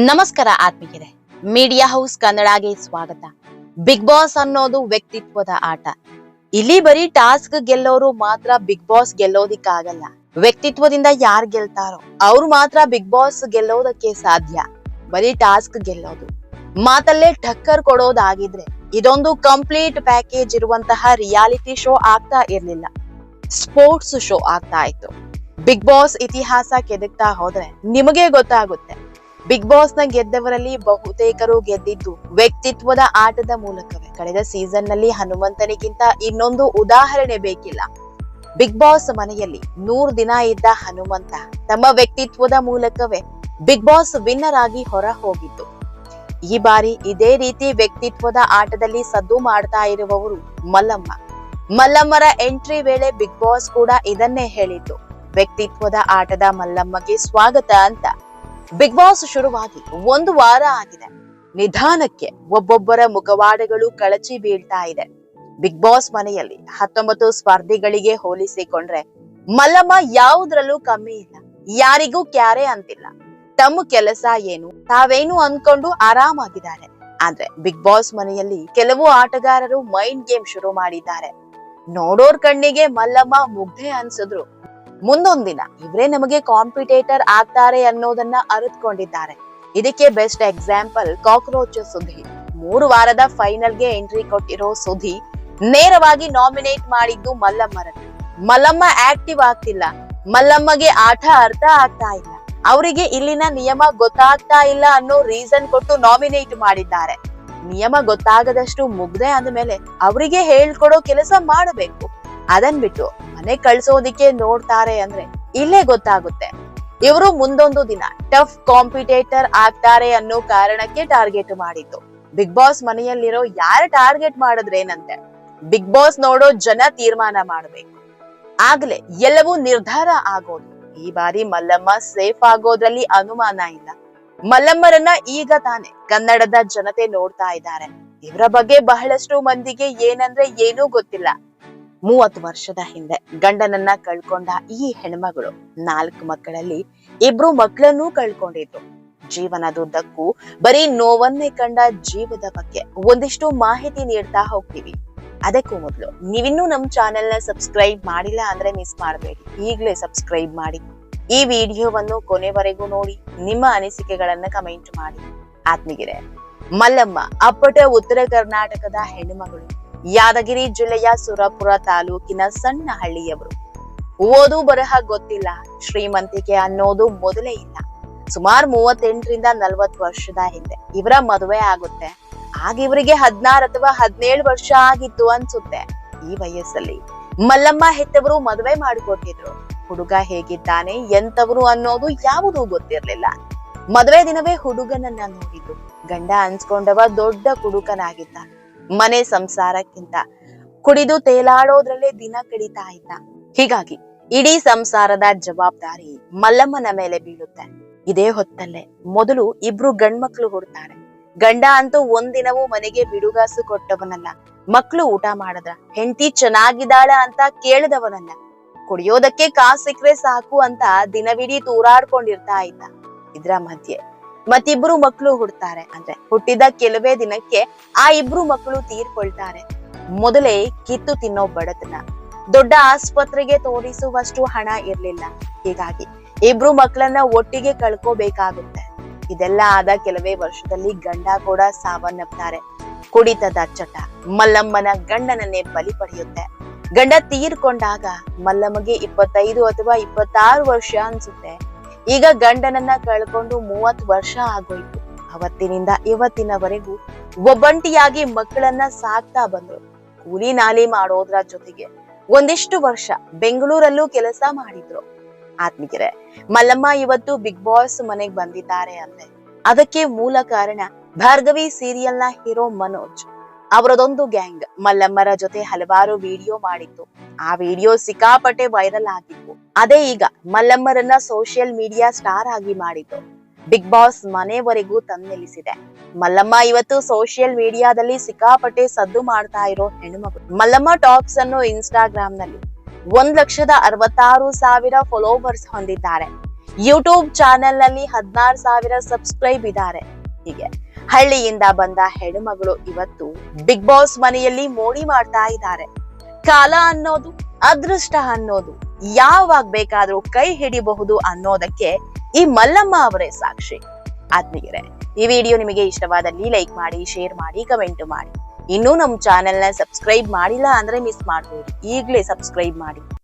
ನಮಸ್ಕಾರ ಆತ್ಮೀಯರೇ. Media house ಕನ್ನಡಗೆ ಸ್ವಾಗತ. ಬಿಗ್ ಬಾಸ್ ಅನ್ನೋದು ವ್ಯಕ್ತಿತ್ವದ ಆಟ. ಇಲ್ಲಿ ಬರೀ ಟಾಸ್ಕ್ ಗೆಲ್ಲೋರು ಮಾತ್ರ ಬಿಗ್ ಬಾಸ್ ಗೆಲ್ಲೋದಿಕ್ಕಾಗಲ್ಲ. ವ್ಯಕ್ತಿತ್ವದಿಂದ ಯಾರು ಗೆಲ್ತಾರೋ ಅವ್ರು ಮಾತ್ರ ಬಿಗ್ ಬಾಸ್ ಗೆಲ್ಲೋದಕ್ಕೆ ಸಾಧ್ಯ. ಬರೀ ಟಾಸ್ಕ್ ಗೆಲ್ಲೋದು. ಮಾತಲ್ಲೇ ಠಕ್ಕರ್ ಕೊಡೋದಾಗಿದ್ರೆ ಇದೊಂದು ಕಂಪ್ಲೀಟ್ ಪ್ಯಾಕೇಜ್ ಇರುವಂತಹ ರಿಯಾಲಿಟಿ ಶೋ ಆಗ್ತಾ ಇರ್ಲಿಲ್ಲ. ಸ್ಪೋರ್ಟ್ಸ್ ಶೋ ಆಗ್ತಾ ಇತ್ತು. ಬಿಗ್ ಬಾಸ್ ಇತಿಹಾಸ ಕೆದಕ್ತಾ ಹೋದ್ರೆ ನಿಮಗೆ ಗೊತ್ತಾಗುತ್ತೆ. ಬಿಗ್ ಬಾಸ್ನ ಗೆದ್ದವರಲ್ಲಿ ಬಹುತೇಕರು ಗೆದ್ದಿದ್ದು ವ್ಯಕ್ತಿತ್ವದ ಆಟದ ಮೂಲಕವೇ. ಕಳೆದ ಸೀಸನ್ನಲ್ಲಿ ಹನುಮಂತನಿಗಿಂತ ಇನ್ನೊಂದು ಉದಾಹರಣೆ ಬೇಕಿಲ್ಲ. ಬಿಗ್ ಬಾಸ್ ಮನೆಯಲ್ಲಿ ನೂರ್ ದಿನ ಇದ್ದ ಹನುಮಂತ ತಮ್ಮ ವ್ಯಕ್ತಿತ್ವದ ಮೂಲಕವೇ ಬಿಗ್ ಬಾಸ್ ವಿನ್ನರ್ ಆಗಿ ಹೊರ ಹೋಗಿದ್ದು ಈ ಬಾರಿ ಇದೇ ರೀತಿ ವ್ಯಕ್ತಿತ್ವದ ಆಟದಲ್ಲಿ ಸದ್ದು ಮಾಡ್ತಾ ಇರುವವರು ಮಲ್ಲಮ್ಮ. ಮಲ್ಲಮ್ಮರ ಎಂಟ್ರಿ ವೇಳೆ ಬಿಗ್ ಬಾಸ್ ಕೂಡ ಇದನ್ನೇ ಹೇಳಿದ್ದು. ವ್ಯಕ್ತಿತ್ವದ ಆಟದ ಮಲ್ಲಮ್ಮಗೆ ಸ್ವಾಗತ ಅಂತ. ಬಿಗ್ ಬಾಸ್ ಶುರುವಾಗಿ ಒಂದು ವಾರ ಆಗಿದೆ. ನಿಧಾನಕ್ಕೆ ಒಬ್ಬೊಬ್ಬರ ಮುಖವಾಡಗಳು ಕಳಚಿ ಬೀಳ್ತಾ ಇದೆ. ಬಿಗ್ ಬಾಸ್ ಮನೆಯಲ್ಲಿ ಹತ್ತೊಂಬತ್ತು ಸ್ಪರ್ಧಿಗಳಿಗೆ ಹೋಲಿಸಿಕೊಂಡ್ರೆ ಮಲ್ಲಮ್ಮ ಯಾವುದ್ರಲ್ಲೂ ಕಮ್ಮಿ ಇಲ್ಲ. ಯಾರಿಗೂ ಕ್ಯಾರೆ ಅಂತಿಲ್ಲ. ತಮ್ಮ ಕೆಲಸ ಏನು? ತಾವೇನು ಅನ್ಕೊಂಡು ಆರಾಮಾಗಿದ್ದಾರೆ. ಆದ್ರೆ ಬಿಗ್ ಬಾಸ್ ಮನೆಯಲ್ಲಿ ಕೆಲವು ಆಟಗಾರರು ಮೈಂಡ್ ಗೇಮ್ ಶುರು ಮಾಡಿದ್ದಾರೆ. ನೋಡೋರ್ ಕಣ್ಣಿಗೆ ಮಲ್ಲಮ್ಮ ಮುಗ್ಧೆ ಅನ್ಸಿದ್ರು. ಮುಂದೊಂದಿನ ಇವರೇ ನಮಗೆ ಕಾಂಪಿಟೇಟರ್ ಆಗ್ತಾರೆ ಅನ್ನೋದನ್ನ ಅರಿತುಕೊಂಡಿದ್ದಾರೆ. ಇದಕ್ಕೆ ಬೆಸ್ಟ್ ಎಕ್ಸಾಂಪಲ್ ಕಾಕ್ರೋಚ್ ಸುದ್ದಿ. ಮೂರು ವಾರದ ಫೈನಲ್ಗೆ ಎಂಟ್ರಿ ಕೊಟ್ಟಿರೋ ಸುದ್ದಿ ನೇರವಾಗಿ ನಾಮಿನೇಟ್ ಮಾಡಿದ್ದು ಮಲ್ಲಮ್ಮರನ್ನ. ಮಲ್ಲಮ್ಮ ಆಕ್ಟಿವ್ ಆಗ್ತಿಲ್ಲ. ಮಲ್ಲಮ್ಮಗೆ ಆಟ ಅರ್ಥ ಆಗ್ತಾ ಇಲ್ಲ. ಅವರಿಗೆ ಇಲ್ಲಿನ ನಿಯಮ ಗೊತ್ತಾಗ್ತಾ ಇಲ್ಲ ಅನ್ನೋ ರೀಸನ್ ಕೊಟ್ಟು ನಾಮಿನೇಟ್ ಮಾಡಿದ್ದಾರೆ. ನಿಯಮ ಗೊತ್ತಾಗದಷ್ಟು ಮುಗ್ದೆ ಅಂದ್ಮೇಲೆ ಅವರಿಗೆ ಹೇಳ್ಕೊಡೋ ಕೆಲಸ ಮಾಡಬೇಕು. ಅದನ್ ಬಿಟ್ಟು ಮನೆ ಕಳ್ಸೋದಿಕ್ಕೆ ನೋಡ್ತಾರೆ ಅಂದ್ರೆ ಇಲ್ಲೇ ಗೊತ್ತಾಗುತ್ತೆ. ಇವರು ಮುಂದೊಂದು ದಿನ ಟಫ್ ಕಾಂಪಿಟೇಟರ್ ಆಗ್ತಾರೆ ಅನ್ನೋ ಕಾರಣಕ್ಕೆ ಟಾರ್ಗೆಟ್ ಮಾಡಿದ್ದು. ಬಿಗ್ ಬಾಸ್ ಮನೆಯಲ್ಲಿರೋ ಯಾರ ಟಾರ್ಗೆಟ್ ಮಾಡಿದ್ರೇನಂತೆ? ಬಿಗ್ ಬಾಸ್ ನೋಡೋ ಜನ ತೀರ್ಮಾನ ಮಾಡಬೇಕು. ಆಗ್ಲೇ ಎಲ್ಲವೂ ನಿರ್ಧಾರ ಆಗೋದು. ಈ ಬಾರಿ ಮಲ್ಲಮ್ಮ ಸೇಫ್ ಆಗೋದ್ರಲ್ಲಿ ಅನುಮಾನ ಇಲ್ಲ. ಮಲ್ಲಮ್ಮರನ್ನ ಈಗ ತಾನೆ ಕನ್ನಡದ ಜನತೆ ನೋಡ್ತಾ ಇದ್ದಾರೆ. ಇವರ ಬಗ್ಗೆ ಬಹಳಷ್ಟು ಮಂದಿಗೆ ಏನಂದ್ರೆ ಏನೂ ಗೊತ್ತಿಲ್ಲ. ಮೂವತ್ತು ವರ್ಷದ ಹಿಂದೆ ಗಂಡನನ್ನ ಕಳ್ಕೊಂಡ ಈ ಹೆಣ್ಮಗಳು ನಾಲ್ಕು ಮಕ್ಕಳಲ್ಲಿ ಇಬ್ರು ಮಕ್ಕಳನ್ನೂ ಕಳ್ಕೊಂಡಿದ್ರು. ಜೀವನದುದ್ದಕ್ಕೂ ಬರೀ ನೋವನ್ನೇ ಕಂಡ ಜೀವದ ಬಗ್ಗೆ ಒಂದಿಷ್ಟು ಮಾಹಿತಿ ನೀಡ್ತಾ ಹೋಗ್ತೀವಿ. ಅದಕ್ಕೂ ಮೊದಲು ನೀವಿನ್ನೂ ನಮ್ಮ ಚಾನೆಲ್ನ ಸಬ್ಸ್ಕ್ರೈಬ್ ಮಾಡಿಲ್ಲ ಅಂದ್ರೆ ಮಿಸ್ ಮಾಡಬೇಡಿ. ಈಗಲೇ ಸಬ್ಸ್ಕ್ರೈಬ್ ಮಾಡಿ. ಈ ವಿಡಿಯೋವನ್ನು ಕೊನೆವರೆಗೂ ನೋಡಿ, ನಿಮ್ಮ ಅನಿಸಿಕೆಗಳನ್ನ ಕಮೆಂಟ್ ಮಾಡಿ. ಆತ್ಮೀಗಿರೆ ಮಲ್ಲಮ್ಮ ಅಪ್ಪಟ ಉತ್ತರ ಕರ್ನಾಟಕದ ಹೆಣ್ಣುಮಗಳು ಯಾದಗಿರಿ ಜಿಲ್ಲೆಯ ಸುರಪುರ ತಾಲೂಕಿನ ಸಣ್ಣ ಹಳ್ಳಿಯವರು ಓದು ಬರಹ ಗೊತ್ತಿಲ್ಲ, ಶ್ರೀಮಂತಿಕೆ ಅನ್ನೋದು ಮೊದಲೇ ಇಲ್ಲ. ಸುಮಾರು ಮೂವತ್ತೆಂಟರಿಂದ ನಲ್ವತ್ತು ವರ್ಷದ ಹಿಂದೆ ಇವರ ಮದುವೆ ಆಗುತ್ತೆ. ಆಗ ಇವರಿಗೆ ಹದಿನಾರು ಅಥವಾ ಹದಿನೇಳು ವರ್ಷ ಆಗಿತ್ತು ಅನ್ಸುತ್ತೆ ಈ ವಯಸ್ಸಲ್ಲಿ. ಮಲ್ಲಮ್ಮ ಹೆತ್ತವರು ಮದುವೆ ಮಾಡಿಕೊಟ್ಟಿದ್ರು. ಹುಡುಗ ಹೇಗಿದ್ದಾನೆ ಎಂತವರು ಅನ್ನೋದು ಯಾವುದೂ ಗೊತ್ತಿರ್ಲಿಲ್ಲ. ಮದುವೆ ದಿನವೇ ಹುಡುಗನನ್ನ ನೋಡಿದ್ದು. ಗಂಡ ಅನ್ಸ್ಕೊಂಡವ ದೊಡ್ಡ ಕುಡುಕನಾಗಿದ್ದ ಮನೆ ಸಂಸಾರಕ್ಕಿಂತ. ಕುಡಿದು ತೇಲಾಡೋದ್ರಲ್ಲೇ ದಿನ ಕಡಿತಾ ಇದ್ದ. ಹೀಗಾಗಿ ಇಡೀ ಸಂಸಾರದ ಜವಾಬ್ದಾರಿ ಮಲ್ಲಮ್ಮನ ಮೇಲೆ ಬೀಳುತ್ತೆ. ಇದೇ ಹೊತ್ತಲ್ಲೇ ಮೊದಲು ಇಬ್ರು ಗಂಡ್ಮಕ್ಳು ಹುಡ್ತಾರೆ. ಗಂಡ ಅಂತೂ ಒಂದಿನವೂ ಮನೆಗೆ ಬಿಡುಗಾಸು ಕೊಟ್ಟವನಲ್ಲ. ಮಕ್ಳು ಊಟ ಮಾಡದ್ರ ಹೆಂಡತಿ ಚೆನ್ನಾಗಿದ್ದಾಳ ಅಂತ ಕೇಳಿದವನಲ್ಲ. ಕುಡಿಯೋದಕ್ಕೆ ಕಾಸು ಸಿಕ್ಕರೆ ಸಾಕು ಅಂತ ದಿನವಿಡೀ ತೂರಾಡ್ಕೊಂಡಿರ್ತಾ ಇದ್ದ. ಇದ್ರ ಮಧ್ಯೆ ಮತ್ತಿಬ್ರು ಮಕ್ಕಳು ಹುಡ್ತಾರೆ. ಅಂದ್ರೆ ಹುಟ್ಟಿದ ಕೆಲವೇ ದಿನಕ್ಕೆ ಆ ಇಬ್ರು ಮಕ್ಕಳು ತೀರ್ಕೊಳ್ತಾರೆ. ಮೊದಲೇ ಕಿತ್ತು ತಿನ್ನೋ ಬಡತನ. ದೊಡ್ಡ ಆಸ್ಪತ್ರೆಗೆ ತೋರಿಸುವಷ್ಟು ಹಣ ಇರ್ಲಿಲ್ಲ. ಹೀಗಾಗಿ ಇಬ್ರು ಮಕ್ಕಳನ್ನ ಒಟ್ಟಿಗೆ ಕಳ್ಕೋಬೇಕಾಗುತ್ತೆ. ಇದೆಲ್ಲ ಆದ ಕೆಲವೇ ವರ್ಷದಲ್ಲಿ ಗಂಡ ಕೂಡ ಸಾವನ್ನಪ್ತಾರೆ. ಕುಡಿತದ ಚಟ ಮಲ್ಲಮ್ಮನ ಗಂಡನನ್ನೇ ಬಲಿ ಪಡೆಯುತ್ತೆ. ಗಂಡ ತೀರ್ಕೊಂಡಾಗ ಮಲ್ಲಮ್ಮಗೆ ಇಪ್ಪತ್ತೈದು ಅಥವಾ ಇಪ್ಪತ್ತಾರು ವರ್ಷ ಅನ್ಸುತ್ತೆ. ಈಗ ಗಂಡನನ್ನ ಕಳ್ಕೊಂಡು ಮೂವತ್ ವರ್ಷ ಆಗೋಯ್ತು. ಅವತ್ತಿನಿಂದ ಇವತ್ತಿನವರೆಗೂ ಒಬ್ಬಂಟಿಯಾಗಿ ಮಕ್ಕಳನ್ನ ಸಾಕ್ತಾ ಬಂದ್ರು. ಕೂಲಿ ನಾಲಿ ಮಾಡೋದ್ರ ಜೊತೆಗೆ ಒಂದಿಷ್ಟು ವರ್ಷ ಬೆಂಗಳೂರಲ್ಲೂ ಕೆಲಸ ಮಾಡಿದ್ರು. ಆತ್ಮಿಕರೆ, ಮಲ್ಲಮ್ಮ ಇವತ್ತು ಬಿಗ್ ಬಾಸ್ ಮನೆಗ್ ಬಂದಿದ್ದಾರೆ ಅಂದ್ರೆ ಅದಕ್ಕೆ ಮೂಲ ಕಾರಣ ಭಾರ್ಗವಿ ಸೀರಿಯಲ್ನ ಹೀರೋ ಮನೋಜ್. ಅವರದೊಂದು ಗ್ಯಾಂಗ್ ಮಲ್ಲಮ್ಮರ ಜೊತೆ ಹಲವಾರು ವಿಡಿಯೋ ಮಾಡಿತ್ತು. ಆ ವಿಡಿಯೋ ಸಿಕ್ಕಾಪಟ್ಟೆ ವೈರಲ್ ಆಗಿತ್ತು. ಅದೇ ಈಗ ಮಲ್ಲಮ್ಮರನ್ನ ಸೋಷಿಯಲ್ ಮೀಡಿಯಾ ಸ್ಟಾರ್ ಆಗಿ ಮಾಡಿತ್ತು ಬಿಗ್ ಬಾಸ್ ಮನೆವರೆಗೂ ತಂದೆಲಿಸಿದೆ ಮಲ್ಲಮ್ಮ ಇವತ್ತು ಸೋಷಿಯಲ್ ಮೀಡಿಯಾದಲ್ಲಿ ಸಿಕ್ಕಾಪಟ್ಟೆ ಸದ್ದು ಮಾಡ್ತಾ ಇರೋ ಹೆಣ್ಮಗಳು ಮಲ್ಲಮ್ಮ ಟಾಕ್ಸ್ ಅನ್ನು ಇನ್ಸ್ಟಾಗ್ರಾಮ್ನಲ್ಲಿ ಒಂದ್ ಲಕ್ಷದ ಅರವತ್ತಾರು ಸಾವಿರ ಫಾಲೋವರ್ಸ್ ಹೊಂದಿದ್ದಾರೆ. ಯೂಟ್ಯೂಬ್ ಚಾನೆಲ್ನಲ್ಲಿ ಹದಿನಾರು ಸಾವಿರ ಸಬ್ಸ್ಕ್ರೈಬ್ ಇದ್ದಾರೆ. ಹೀಗೆ ಹಳ್ಳಿಯಿಂದ ಬಂದ ಹೆಣ್ಣುಮಗಳು ಇವತ್ತು ಬಿಗ್ ಬಾಸ್ ಮನೆಯಲ್ಲಿ ಮೋಡಿ ಮಾಡ್ತಾ ಇದ್ದಾರೆ. ಕಾಲ ಅನ್ನೋದು, ಅದೃಷ್ಟ ಅನ್ನೋದು ಯಾವಾಗ ಬೇಕಾದ್ರೂ ಕೈ ಹಿಡಿಬಹುದು ಅನ್ನೋದಕ್ಕೆ ಈ ಮಲ್ಲಮ್ಮ ಅವರೇ ಸಾಕ್ಷಿ. ಆತ್ಮೀಯರೇ, ಈ ವಿಡಿಯೋ ನಿಮಗೆ ಇಷ್ಟವಾದಲ್ಲಿ ಲೈಕ್ ಮಾಡಿ, ಶೇರ್ ಮಾಡಿ ಕಮೆಂಟ್ ಮಾಡಿ. ಇನ್ನೂ ನಮ್ಮ ಚಾನೆಲ್ನ ಸಬ್ಸ್ಕ್ರೈಬ್ ಮಾಡಿಲ್ಲ ಅಂದ್ರೆ ಮಿಸ್ ಮಾಡ್ಬೋದು ಈಗಲೇ ಸಬ್ಸ್ಕ್ರೈಬ್ ಮಾಡಿ.